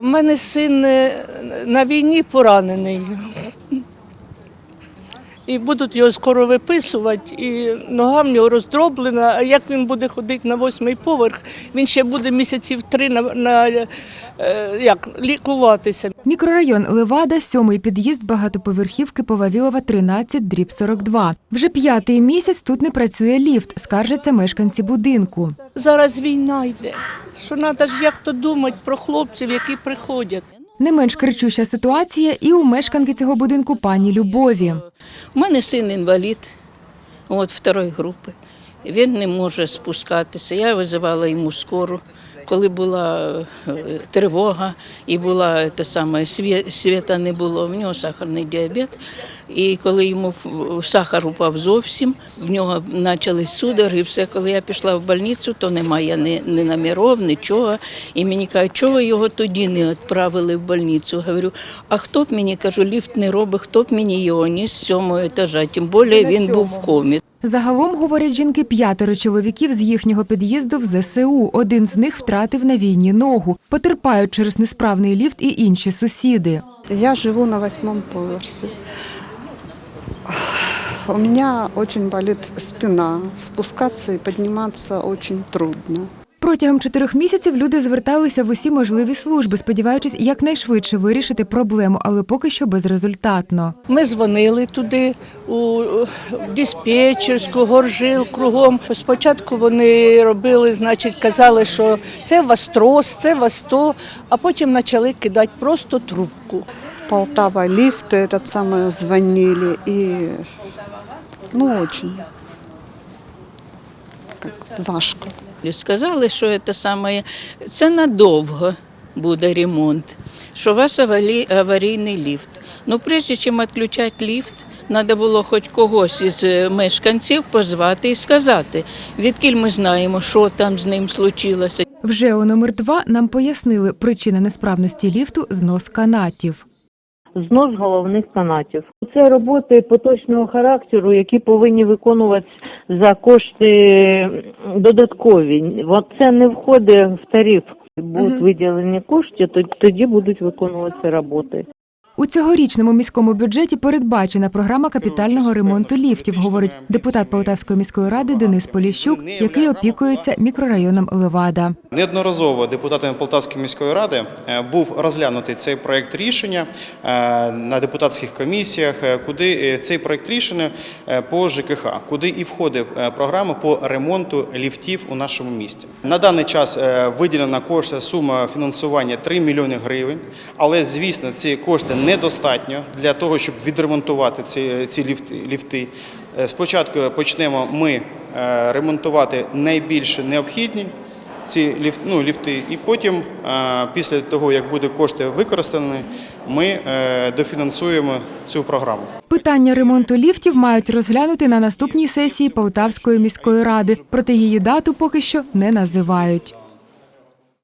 У мене син е, на війні поранений. І будуть його скоро виписувати, і нога в нього роздроблена. А як він буде ходити на восьмий поверх, він ще буде місяців три на, на е, як, лікуватися. Мікрорайон Левада, сьомий під'їзд багатоповерхівки по Вавілова 13, дріб 42. Вже п'ятий місяць тут не працює ліфт, скаржаться мешканці будинку. Зараз війна йде. Що треба ж як то думати про хлопців, які приходять. Не менш кричуща ситуація і у мешканки цього будинку пані Любові. У мене син інвалід, от второї групи. Він не може спускатися. Я визивала йому скору, коли була е, тривога і була те саме світа не було. В нього сахарний діабет. І коли йому сахар упав зовсім, в нього почались судороги, і все. Коли я пішла в больницю, то немає ні, ні номерів, нічого. І мені кажуть, чого його тоді не відправили в больницю? Говорю, а хто б мені кажу, ліфт не робить, хто б мені його ніс з сьомого етажа, тим більше він був в комі. Загалом, говорять жінки, п'ятеро чоловіків з їхнього під'їзду в ЗСУ. Один з них втратив на війні ногу. Потерпають через несправний ліфт і інші сусіди. Я живу на восьмому поверсі. У меня очень болит спина. Спускаться и подниматься очень трудно. Протягом чотирьох місяців люди зверталися в усі можливі служби, сподіваючись якнайшвидше вирішити проблему, але поки що безрезультатно. Ми дзвонили туди у диспетчерську, горжил кругом. Спочатку вони робили, значить, казали, що це вас трос, це вас то, а потім почали кидати просто трубку. Полтава лифт этот самый звонили и ну очень как важко. Сказали, що це саме це надовго буде ремонт, що у вас аварійний ліфт. Ну, прежде чим відключати ліфт, треба було хоч когось із е, мешканців позвати і сказати, відкіль ми знаємо, що там з ним случилося. В ЖЕО номер 2 нам пояснили, причина несправності ліфту знос канатів. Знос головних канатів. Це роботи поточного характеру, які повинні виконуватися за кошти додаткові. Це не входить в тариф. Будуть виділені кошти, то- тоді будуть виконуватися роботи. У цьогорічному міському бюджеті передбачена програма капітального ремонту ліфтів, говорить депутат Полтавської міської ради Денис Поліщук, який опікується мікрорайоном Левада. Неодноразово депутатами Полтавської міської ради е, був розглянутий цей проект рішення е, на депутатських комісіях, е, куди цей проект рішення по ЖКХ, куди і входить програма по ремонту ліфтів у нашому місті. На даний час виділена кошти сума фінансування 3 мільйони гривень, але звісно, ці кошти недостатньо для того, щоб відремонтувати ці, ці ліфти. Е, Спочатку почнемо ми е, ремонтувати найбільш необхідні ці ліфт, ну, ліфти, і потім, е, після того, як буде кошти використані, ми дофінансуємо цю програму. Питання ремонту ліфтів мають розглянути на наступній сесії Полтавської міської ради, проте її дату поки що не називають.